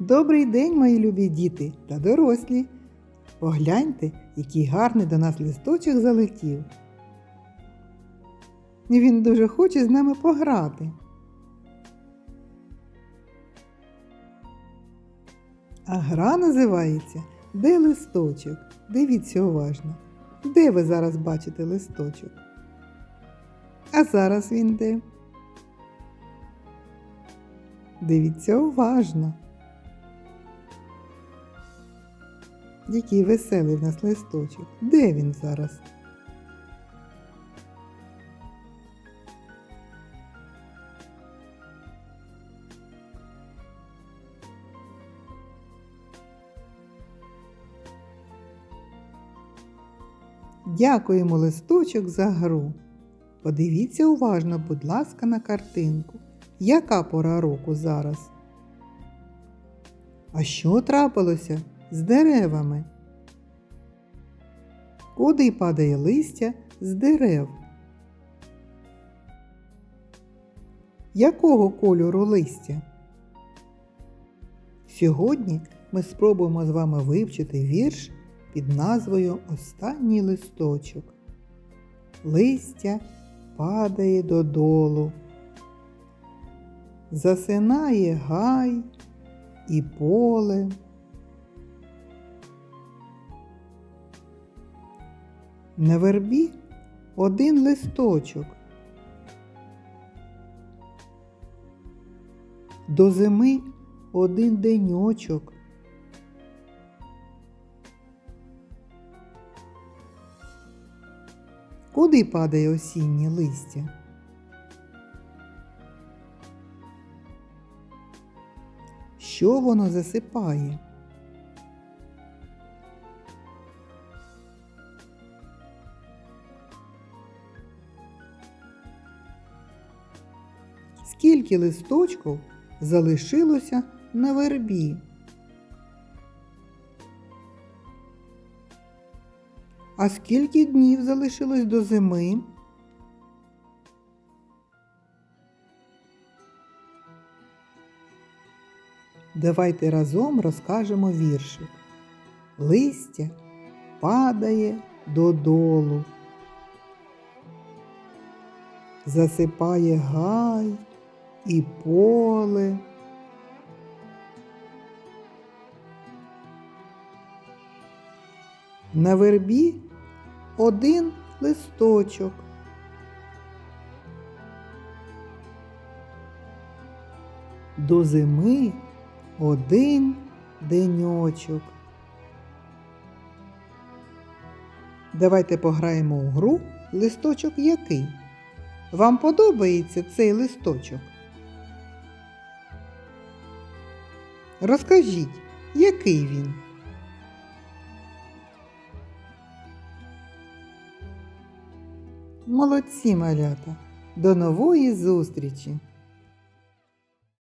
Добрий день, мої любі діти та дорослі. Погляньте, який гарний до нас листочок залетів. І Він дуже хоче з нами пограти. А гра називається Де листочок? Дивіться уважно. Де ви зараз бачите листочок? А зараз він де? Дивіться уважно. Який веселий в нас листочок. Де він зараз? Дякуємо листочок за гру. Подивіться уважно, будь ласка, на картинку. Яка пора року зараз? А що трапилося з деревами? Куди падає листя з дерев? Якого кольору листя? Сьогодні ми спробуємо з вами вивчити вірш під назвою Останній листочок. Листя падає додолу. Засинає гай і поле. На вербі один листочок. До зими один деньочок. Куди падає осіннє листя? Що воно засипає? Скільки листочків залишилося на вербі? А скільки днів залишилось до зими? Давайте разом розкажемо віршик. Листя падає додолу. Засипає гай і поле. На вербі один листочок. До зими один деньочок. Давайте пограємо у гру листочок який. Вам подобається цей листочок? Розкажіть, який він? Молодці малята! До нової зустрічі!